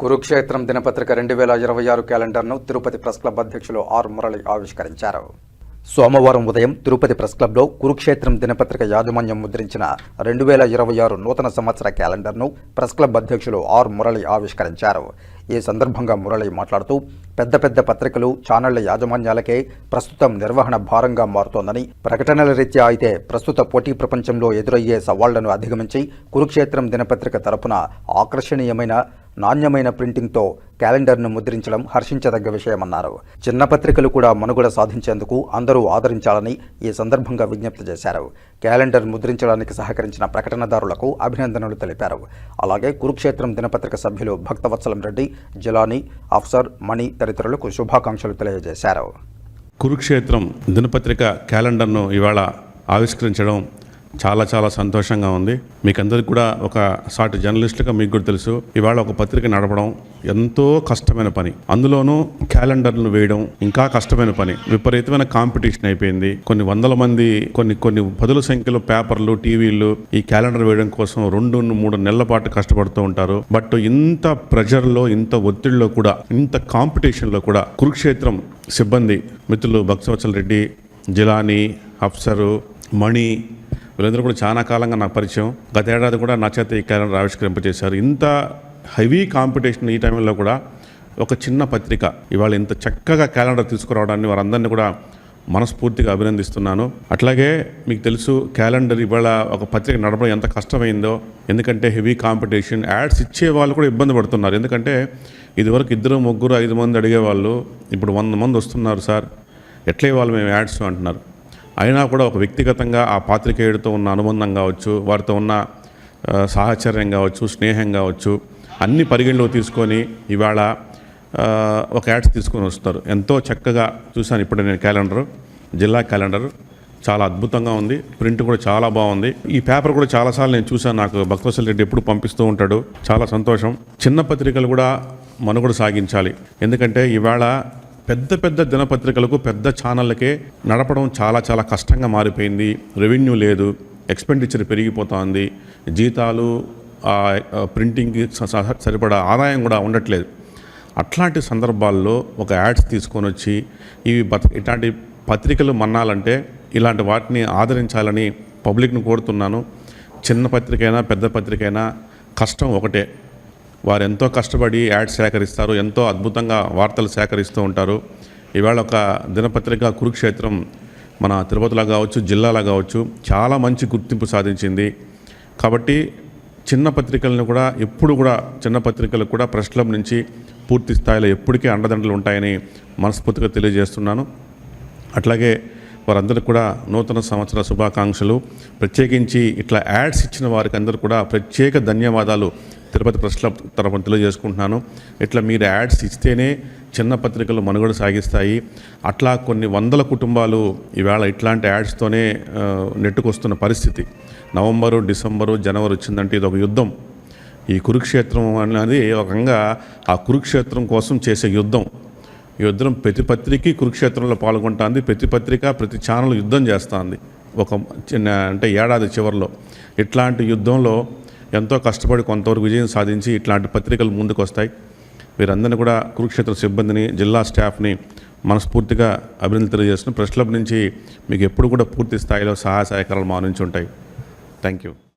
కురుక్షేత్రం దినపత్రిక రెండు వేల ఇరవై ఆరు క్యాలెండర్ను తిరుపతి ప్రెస్ క్లబ్ అధ్యక్షులు ఆర్ మురళి ఆవిష్కరించారు. సోమవారం ఉదయం తిరుపతి ప్రెస్ క్లబ్లో కురుక్షేత్రం దినపత్రిక యాజమాన్యం ముద్రించిన రెండు వేల ఇరవై ఆరు నూతన సంవత్సర క్యాలెండర్ను ప్రెస్ క్లబ్ అధ్యక్షులు ఆర్ మురళి ఆవిష్కరించారు. ఈ సందర్భంగా మురళి మాట్లాడుతూ పెద్ద పెద్ద పత్రికలు ఛానళ్ళ యాజమాన్యాలకే ప్రస్తుతం నిర్వహణ భారంగా మారుతోందని ప్రకటనల రీత్యా అయితే ప్రస్తుత పోటీ ప్రపంచంలో ఎదురయ్యే సవాళ్ళను అధిగమించి కురుక్షేత్రం దినపత్రిక తరపున ఆకర్షణీయమైన నాణ్యమైన ప్రింటింగ్తో క్యాలెండర్ను ముద్రించడం హర్షించదగ్గ విషయమన్నారు. చిన్న పత్రికలు కూడా మనుగడ సాధించేందుకు అందరూ ఆదరించాలని ఈ సందర్భంగా విజ్ఞప్తి చేశారు. క్యాలెండర్ ముద్రించడానికి సహకరించిన ప్రకటనదారులకు అభినందనలు తెలిపారు. అలాగే కురుక్షేత్రం దినపత్రిక సభ్యులు భక్తవత్సలం రెడ్డి జిలానీ అఫ్సర్ మణి తదితరులకు శుభాకాంక్షలు తెలియజేశారు. కురుక్షేత్రం దినపత్రిక క్యాలెండర్ను ఇవాళ ఆవిష్కరించడం చాలా చాలా సంతోషంగా ఉంది. మీకు అందరికి కూడా ఒక సాటి జర్నలిస్టుగా మీకు కూడా తెలుసు. ఇవాళ ఒక పత్రిక నడపడం ఎంతో కష్టమైన పని. అందులోనూ క్యాలెండర్లు వేయడం ఇంకా కష్టమైన పని. విపరీతమైన కాంపిటీషన్ అయిపోయింది. కొన్ని వందల మంది కొన్ని కొన్ని పదుల సంఖ్యలో పేపర్లు టీవీలు ఈ క్యాలెండర్ వేయడం కోసం రెండు మూడు నెలల పాటు కష్టపడుతూ ఉంటారు. బట్ ఇంత ప్రెషర్లో ఇంత ఒత్తిడిలో కూడా ఇంత కాంపిటీషన్లో కూడా కురుక్షేత్రం సిబ్బంది మిత్రులు భక్తవత్సల రెడ్డి జిలానీ అఫ్సరు మణి వీళ్ళందరూ కూడా చాలా కాలంగా నాకు పరిచయం. గత ఏడాది కూడా నా చేత ఈ క్యాలెండర్ ఆవిష్కరింపజేశారు. ఇంత హెవీ కాంపిటీషన్ ఈ టైంలో కూడా ఒక చిన్న పత్రిక. ఇవాళ ఇంత చక్కగా క్యాలెండర్ తీసుకురావడాన్ని వారందరినీ కూడా మనస్ఫూర్తిగా అభినందిస్తున్నాను. అట్లాగే మీకు తెలుసు క్యాలెండర్ ఇవాళ ఒక పత్రిక నడపడం ఎంత కష్టమైందో ఎందుకంటే హెవీ కాంపిటీషన్. యాడ్స్ ఇచ్చే వాళ్ళు కూడా ఇబ్బంది పడుతున్నారు. ఎందుకంటే ఇదివరకు ఇద్దరు ముగ్గురు ఐదు మంది అడిగేవాళ్ళు ఇప్పుడు వంద మంది వస్తున్నారు సార్. ఎట్లే వాళ్ళు మేము యాడ్స్ అంటున్నారు. అయినా కూడా ఒక వ్యక్తిగతంగా ఆ పాత్రికేయుడితో ఉన్న అనుబంధం కావచ్చు వారితో ఉన్న సాహచర్యం కావచ్చు స్నేహం కావచ్చు అన్ని పరిగణలో తీసుకొని ఇవాళ ఒక యాడ్స్ తీసుకొని వస్తారు ఎంతో చక్కగా చూశాను ఇప్పుడు నేను క్యాలెండర్ జిల్లా క్యాలెండర్. చాలా అద్భుతంగా ఉంది. ప్రింట్ కూడా చాలా బాగుంది. ఈ పేపర్ కూడా చాలాసార్లు నేను చూశాను. నాకు భక్తవసల్ రెడ్డి ఎప్పుడు పంపిస్తూ ఉంటాడు. చాలా సంతోషం. చిన్న పత్రికలు కూడా మనుగడ సాగించాలి. ఎందుకంటే ఇవాళ పెద్ద పెద్ద దినపత్రికలకు పెద్ద ఛానళ్ళకే నడపడం చాలా చాలా కష్టంగా మారిపోయింది. రెవెన్యూ లేదు. ఎక్స్పెండిచర్ పెరిగిపోతోంది. జీతాలు ప్రింటింగ్కి స- సరిపడా ఆదాయం కూడా ఉండట్లేదు. అట్లాంటి సందర్భాల్లో ఒక యాడ్స్ తీసుకొని వచ్చి ఇవి బత ఇట్లాంటి పత్రికలు మన్నాలంటే ఇలాంటి వాటిని ఆదరించాలని పబ్లిక్ను కోరుతున్నాను. చిన్న పత్రికైనా పెద్ద పత్రికైనా కష్టం ఒకటే. వారు ఎంతో కష్టపడి యాడ్స్ సేకరిస్తారు ఎంతో అద్భుతంగా వార్తలు సేకరిస్తూ ఉంటారు. ఇవాళ ఒక దినపత్రిక కురుక్షేత్రం మన తిరుపతిలో కావచ్చు జిల్లాలో కావచ్చు చాలా మంచి గుర్తింపు సాధించింది. కాబట్టి చిన్న పత్రికలను కూడా ఎప్పుడు కూడా చిన్న పత్రికలు కూడా ప్రెస్ క్లబ్ నుంచి పూర్తి స్థాయిలో ఎప్పటికీ అండదండలు ఉంటాయని మనస్ఫూర్తిగా తెలియజేస్తున్నాను. అట్లాగే వారందరికీ కూడా నూతన సంవత్సర శుభాకాంక్షలు. ప్రత్యేకించి ఇట్లా యాడ్స్ ఇచ్చిన వారికి అందరూ కూడా ప్రత్యేక ధన్యవాదాలు తిరుపతి ప్రశ్న తరపున తెలియజేసుకుంటున్నాను ఇట్లా మీరు యాడ్స్ ఇస్తేనే చిన్న పత్రికలు మనుగడ సాగిస్తాయి. అట్లా కొన్ని వందల కుటుంబాలు ఈవేళ ఇట్లాంటి యాడ్స్తోనే నెట్టుకొస్తున్న పరిస్థితి. నవంబరు డిసెంబరు జనవరి వచ్చిందంటే ఇది ఒక యుద్ధం. ఈ కురుక్షేత్రం అనేది ఒకంగా రకంగా ఆ కురుక్షేత్రం కోసం చేసే యుద్ధం. యుద్ధం ప్రతి పత్రిక కురుక్షేత్రంలో పాల్గొంటుంది ప్రతి పత్రిక ప్రతి ఛానల్ యుద్ధం చేస్తుంది. ఒక చిన్న అంటే ఏడాది చివరిలో. ఇట్లాంటి యుద్ధంలో ఎంతో కష్టపడి కొంతవరకు విజయం సాధించి ఇట్లాంటి పత్రికలు ముందుకు వస్తాయి వీరందరినీ కూడా కురుక్షేత్ర సిబ్బందిని జిల్లా స్టాఫ్ని మనస్ఫూర్తిగా అభినందన తెలియజేస్తున్నాం. ప్రెస్ క్లబ్ నుంచి మీకు ఎప్పుడు కూడా పూర్తి స్థాయిలో సహాయ సహకారాలు మా నుంచి ఉంటాయి. Thank you